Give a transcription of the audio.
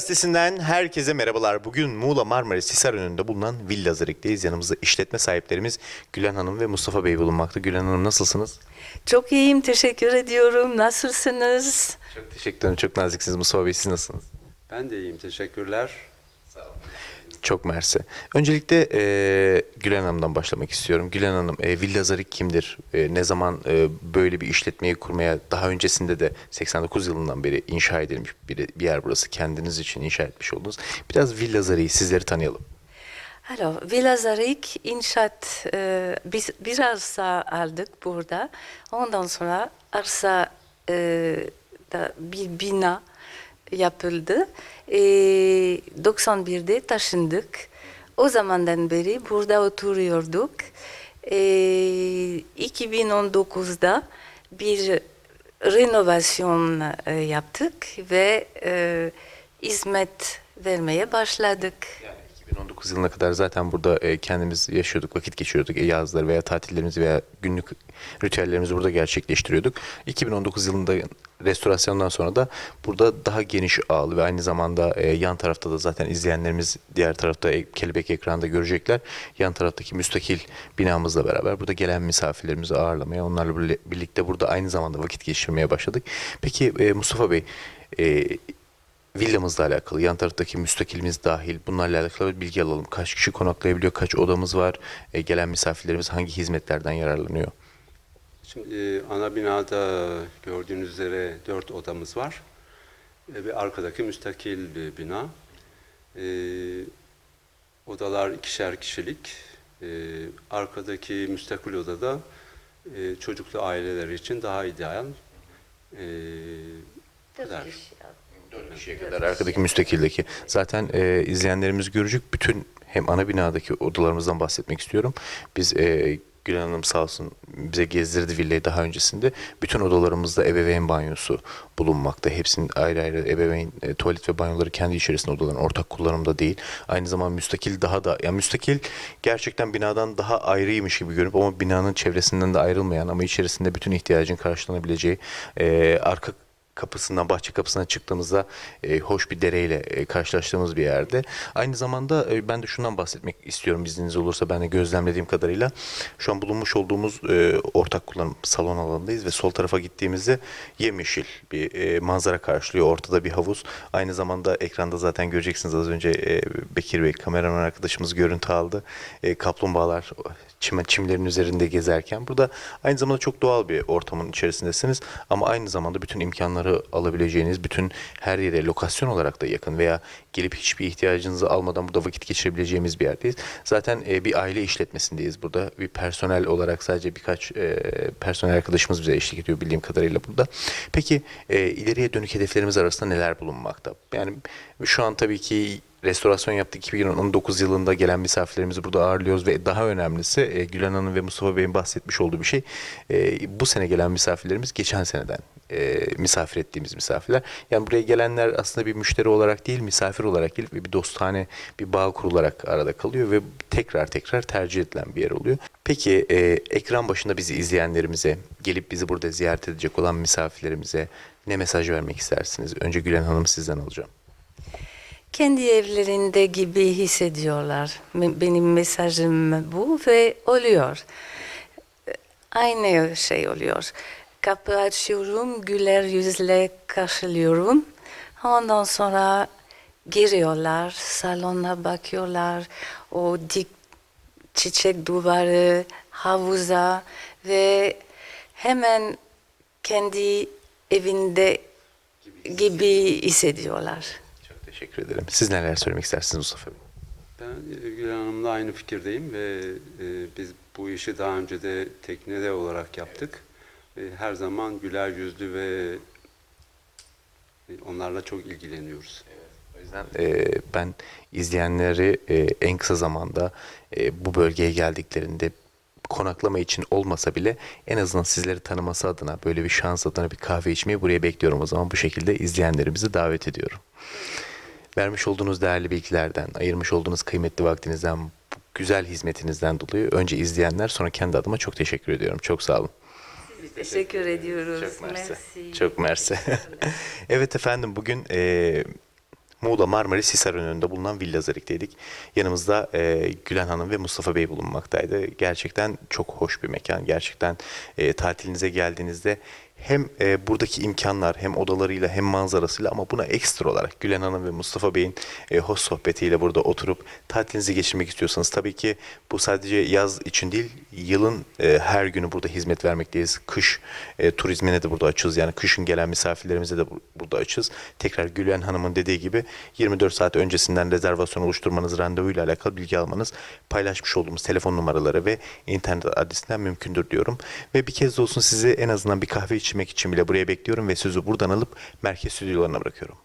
Gazetesi'nden herkese merhabalar. Bugün Muğla Marmaris Hisar önünde bulunan Villa Zırik'teyiz. Yanımızda işletme sahiplerimiz Gülen Hanım ve Mustafa Bey bulunmakta. Gülen Hanım nasılsınız? Çok iyiyim, teşekkür ediyorum. Nasılsınız? Çok teşekkür ederim. Çok naziksiniz Mustafa Bey. Siz nasılsınız? Ben de iyiyim, teşekkürler. Çok mersi. Öncelikle e, Gülen Hanım'dan başlamak istiyorum. Gülen Hanım, e, Villa Zarik kimdir? E, ne zaman e, böyle bir işletmeyi kurmaya, daha öncesinde de 89 yılından beri inşa edilmiş bir, bir yer burası. Kendiniz için inşa etmiş oldunuz. Biraz Villa Zarik'i sizleri tanıyalım. Alors, Villa Zarik inşaat, e, biz bir arsa aldık burada. Ondan sonra arsa e, da bir bina yapıldı. E, 91'de taşındık. O zamandan beri burada oturuyorduk. E, 2019'da bir renovasyon e, yaptık ve e, hizmet vermeye başladık. Yani 2019 yılına kadar zaten burada e, kendimiz yaşıyorduk, vakit geçiriyorduk. E, yazları veya tatillerimizi veya günlük ritüellerimizi burada gerçekleştiriyorduk. 2019 yılında restorasyondan sonra da burada daha geniş ağlı ve aynı zamanda e, yan tarafta da zaten izleyenlerimiz diğer tarafta e, kelebek ekranda görecekler. Yan taraftaki müstakil binamızla beraber burada gelen misafirlerimizi ağırlamaya, onlarla birli- birlikte burada aynı zamanda vakit geçirmeye başladık. Peki e, Mustafa Bey, villamızla alakalı, yan taraftaki müstakilimiz dahil bunlarla alakalı bir bilgi alalım. Kaç kişi konaklayabiliyor, kaç odamız var, e, gelen misafirlerimiz hangi hizmetlerden yararlanıyor? Şimdi e, ana binada gördüğünüz üzere dört odamız var e, ve arkadaki müstakil bir bina. E, odalar ikişer kişilik. E, arkadaki müstakil odada e, çocuklu aileler için daha ideal e, kadar. 4 kişiye kadar arkadaki müstakildeki. Zaten e, izleyenlerimiz görecek bütün hem ana binadaki odalarımızdan bahsetmek istiyorum. Biz e, Gülen Hanım sağ olsun bize gezdirdi villayı daha öncesinde. Bütün odalarımızda ebeveyn banyosu bulunmakta. Hepsinin ayrı ayrı ebeveyn e, tuvalet ve banyoları kendi içerisinde odaların ortak kullanımda değil. Aynı zamanda müstakil daha da yani müstakil gerçekten binadan daha ayrıymış gibi görüp ama binanın çevresinden de ayrılmayan ama içerisinde bütün ihtiyacın karşılanabileceği e, arka kapısından, bahçe kapısından çıktığımızda e, hoş bir dereyle e, karşılaştığımız bir yerde. Aynı zamanda e, ben de şundan bahsetmek istiyorum izniniz olursa ben de gözlemlediğim kadarıyla. Şu an bulunmuş olduğumuz e, ortak kullanım salon alanındayız ve sol tarafa gittiğimizde yemyeşil bir e, manzara karşılıyor. Ortada bir havuz. Aynı zamanda ekranda zaten göreceksiniz az önce e, Bekir Bey kameraman arkadaşımız görüntü aldı. E, kaplumbağalar çim, çimlerin üzerinde gezerken. Burada aynı zamanda çok doğal bir ortamın içerisindesiniz ama aynı zamanda bütün imkanları alabileceğiniz, bütün her yere lokasyon olarak da yakın veya gelip hiçbir ihtiyacınızı almadan burada vakit geçirebileceğimiz bir yerdeyiz. Zaten e, bir aile işletmesindeyiz burada. Bir personel olarak sadece birkaç e, personel arkadaşımız bize eşlik ediyor bildiğim kadarıyla burada. Peki e, ileriye dönük hedeflerimiz arasında neler bulunmakta? Yani şu an tabii ki restorasyon yaptık 2019 yılında gelen misafirlerimizi burada ağırlıyoruz ve daha önemlisi e, Gülen Hanım ve Mustafa Bey'in bahsetmiş olduğu bir şey. E, bu sene gelen misafirlerimiz geçen seneden e, misafir ettiğimiz misafirler. Yani buraya gelenler aslında bir müşteri olarak değil, misafir olarak gelip bir dostane, bir bağ kurularak arada kalıyor ve tekrar tekrar tercih edilen bir yer oluyor. Peki e, ekran başında bizi izleyenlerimize, gelip bizi burada ziyaret edecek olan misafirlerimize ne mesaj vermek istersiniz? Önce Gülen Hanım sizden alacağım. Kendi evlerinde gibi hissediyorlar. Benim mesajım bu ve oluyor. Aynı şey oluyor. Kapı açıyorum, güler yüzle karşılıyorum. Ondan sonra giriyorlar, salona bakıyorlar. O dik çiçek duvarı, havuza ve hemen kendi evinde gibi hissediyorlar. Teşekkür ederim. Siz neler söylemek istersiniz Mustafa Bey? Ben e, Gül Hanım'la aynı fikirdeyim ve e, biz bu işi daha önce de teknede olarak yaptık. E, her zaman güler yüzlü ve e, onlarla çok ilgileniyoruz. O yüzden e, ben izleyenleri e, en kısa zamanda e, bu bölgeye geldiklerinde konaklama için olmasa bile en azından sizleri tanıması adına böyle bir şans adına bir kahve içmeyi buraya bekliyorum o zaman bu şekilde izleyenlerimizi davet ediyorum. Vermiş olduğunuz değerli bilgilerden, ayırmış olduğunuz kıymetli vaktinizden, güzel hizmetinizden dolayı önce izleyenler sonra kendi adıma çok teşekkür ediyorum. Çok sağ olun. Teşekkür ediyoruz. Çok mersi. Merci. Çok mersi. evet efendim bugün e, Muğla Marmaris Hisar'ın önünde bulunan Villa Zarik'teydik. Yanımızda e, Gülen Hanım ve Mustafa Bey bulunmaktaydı. Gerçekten çok hoş bir mekan. Gerçekten e, tatilinize geldiğinizde hem e, buradaki imkanlar hem odalarıyla hem manzarasıyla ama buna ekstra olarak Gülen Hanım ve Mustafa Bey'in e, hoş sohbetiyle burada oturup tatilinizi geçirmek istiyorsanız tabii ki bu sadece yaz için değil yılın e, her günü burada hizmet vermekteyiz. Kış e, turizmine de burada açız. Yani kışın gelen misafirlerimize de bu- burada açız. Tekrar Gülen Hanım'ın dediği gibi 24 saat öncesinden rezervasyon oluşturmanız, randevuyla alakalı bilgi almanız paylaşmış olduğumuz telefon numaraları ve internet adresinden mümkündür diyorum. Ve bir kez de olsun sizi en azından bir kahve içmek için bile buraya bekliyorum ve sözü buradan alıp merkez stüdyolarına bırakıyorum.